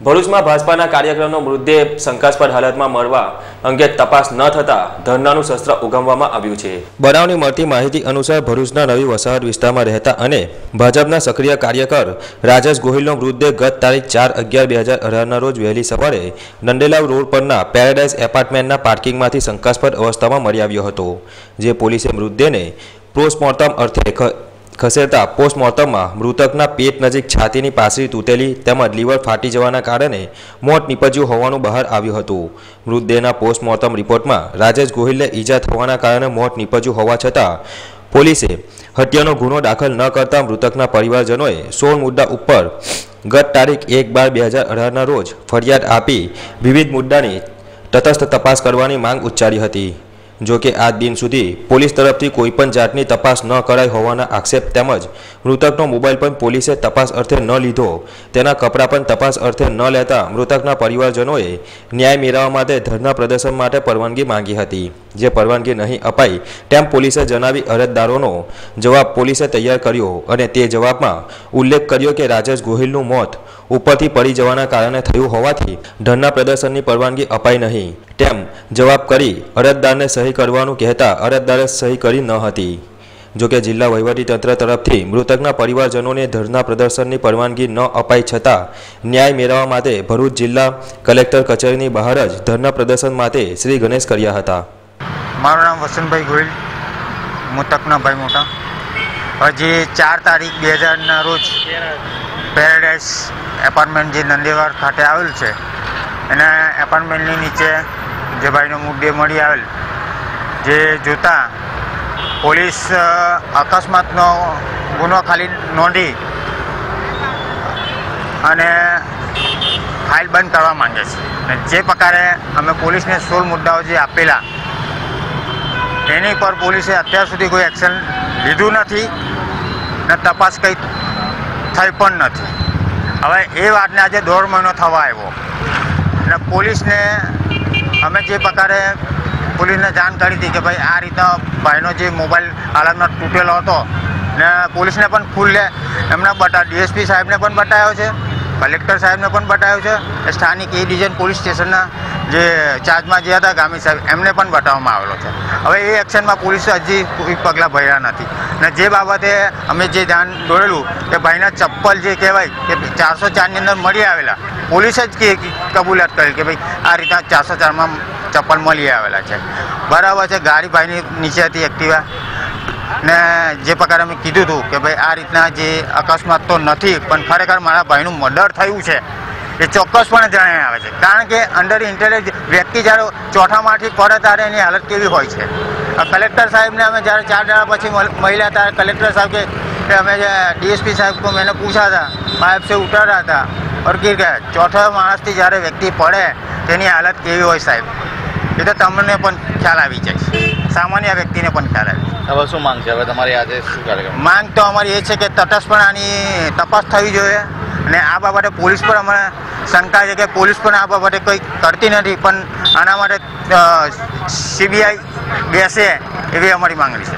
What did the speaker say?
ભરૂચમાં ભાજપાના કાર્યક્રમનો મૃતદેહ શંકાસ્પદ હાલતમાં મળવા અંગે તપાસ ન થતા ધરનાનું શસ્ત્ર ઉગમવામાં આવ્યું છે. બનાવની મળતી માહિતી અનુસાર ભરૂચના નવી વસાહત વિસ્તારમાં રહેતા અને ભાજપના સક્રિય કાર્યકર રાજેશ ગોહિલનો મૃતદેહ ગત તારીખ ચાર અગિયાર બે હજાર અઢારના રોજ વહેલી સવારે નંદેલાવ રોડ પરના પેરાડાઇઝ એપાર્ટમેન્ટના પાર્કિંગમાંથી શંકાસ્પદ અવસ્થામાં મળી આવ્યો હતો, જે પોલીસે મૃતદેહને પોસ્ટમોર્ટમ અર્થે ખસેડતા પોસ્ટમોર્ટમમાં મૃતકના પેટ નજીક છાતીની પાસળી તૂટેલી તેમજ લીવર ફાટી જવાના કારણે મોત નીપજ્યું હોવાનું બહાર આવ્યું હતું. મૃતદેહના પોસ્ટમોર્ટમ રિપોર્ટમાં રાજેશ ગોહિલને ઈજા થવાના કારણે મોત નીપજ્યું હોવા છતાં પોલીસે હત્યાનો ગુનો દાખલ ન કરતા મૃતકના પરિવારજનોએ સોળ મુદ્દા ઉપર ગત તારીખ એક બાર બે હજાર અઢારના રોજ ફરિયાદ આપી વિવિધ મુદ્દાની તટસ્થ તપાસ કરવાની માંગ ઉચ્ચારી હતી. જો કે આજ દિન સુધી પોલીસ તરફથી કોઈપણ જાતની તપાસ ન કરાઈ હોવાના આક્ષેપ તેમજ મૃતકનો મોબાઈલ પણ પોલીસે તપાસ અર્થે ન લીધો. તેના કપડાં પણ તપાસ અર્થે ન લેતા મૃતકના પરિવારજનોએ ન્યાય મેળવવા માટે ધરના પ્રદર્શન માટે પરવાનગી માંગી હતી. જે પરવાનગી નહીં અપાઈ તેમ પોલીસે જણાવી અરજદારોનો જવાબ પોલીસે તૈયાર કર્યો અને તે જવાબમાં ઉલ્લેખ કર્યો કે રાજેશ ગોહિલનું મોત ઉપરથી પડી જવાના કારણે થયું હોવાથી ધરના પ્રદર્શનની પરવાનગી અપાઈ નહીં. તેમ જવાબ કરી અરજદારને સહી કરવાનું કહેતા અરજદારે સહી કરી ન હતી. જોકે જિલ્લા વહીવટીતંત્ર તરફથી મૃતકના પરિવારજનોને ધરના પ્રદર્શનની પરવાનગી ન અપાઈ છતાં ન્યાય મેળવવા માટે ભરૂચ જિલ્લા કલેક્ટર કચેરીની બહાર જ ધરના પ્રદર્શન માટે શ્રી ગણેશ કર્યા હતા. મારું નામ વસંતભાઈ ગોહિલ, મૃતકના ભાઈ મોટા. હજી ચાર તારીખ બે હજારના રોજ પેરેડાઇઝ એપાર્ટમેન્ટ જે નંદેવાર ખાતે આવેલ છે, એના એપાર્ટમેન્ટની નીચે જે ભાઈનો મુદ્દે મળી આવેલ, જે જોતા પોલીસ અકસ્માતનો ગુનો ખાલી નોંધી અને ફાઇલ બંધ કરવા માંગે છે. અને જે પ્રકારે અમે પોલીસને સોળ મુદ્દાઓ જે આપેલા એની પર પોલીસે અત્યાર સુધી કોઈ એક્શન લીધું નથી, ને તપાસ કંઈ થઈ પણ નથી. હવે એ વાતને આજે દોઢ મહિનો થવા આવ્યો. અને પોલીસને અમે જે પ્રકારે પોલીસને જાણ કરી હતી કે ભાઈ આ રીતના ભાઈનો જે મોબાઈલ અલગનો તૂટેલો હતો ને પોલીસને પણ ખુલ્લે એમને બતા ડીએસપી સાહેબને પણ બતાવ્યો છે. કલેક્ટર સાહેબને પણ બતાવ્યો છે સ્થાનિક એ ડિવિઝન પોલીસ સ્ટેશનના જે ચાર્જમાં જે હતા ગામી સાહેબ, એમને પણ બતાવવામાં આવેલો છે. હવે એ એક્શનમાં પોલીસે હજી કોઈ પગલાં ભર્યા નથી. ને જે બાબતે અમે જે ધ્યાન દોરેલું કે ભાઈના ચપ્પલ જે કહેવાય કે ચારસો ચારની અંદર મળી આવેલા, પોલીસે જ કબૂલાત કરી કે ભાઈ આ રીતના ચારસો ચારમાં ચપ્પલ મળી આવેલા છે. બરાબર છે, ગાડી ભાઈની નીચે હતી એક્ટિવા ને જે પ્રકારે અમે કીધું હતું કે ભાઈ આ રીતના જે અકસ્માત તો નથી પણ ખરેખર મારા ભાઈનું મર્ડર થયું છે એ ચોક્કસપણે જણાવી આવે છે કારણ કે અંડર ઇન્ટેલિજ વ્યક્તિ જ્યારે ચોથા માળથી પડે ત્યારે એની હાલત કેવી હોય છે આ કલેક્ટર સાહેબને અમે જ્યારે ચાર દાડા પછી મળ- મળ્યા ત્યારે કલેક્ટર સાહેબ કે કે અમે ડીએસપી સાહેબ को मैंने पूछा था पाइप से उतर रहा था और गिर गया ચોથા માણસથી જ્યારે વ્યક્તિ પડે તેની હાલત કેવી હોય સાહેબ એ તો તમને પણ ખ્યાલ આવી જાય સામાન્ય વ્યક્તિને પણ ખ્યાલ આવે હવે શું માંગ છે? હવે તમારી આજે શું કાર્યક્રમ માંગ તો અમારી એ છે કે તટસ્થપણાની તપાસ થવી જોઈએ અને આ બાબતે પોલીસ પર અમને શંકા છે કે પોલીસ પણ આ બાબતે કંઈ કરતી નથી પણ આના માટે સીબીઆઈ બેસે એવી અમારી માંગણી છે.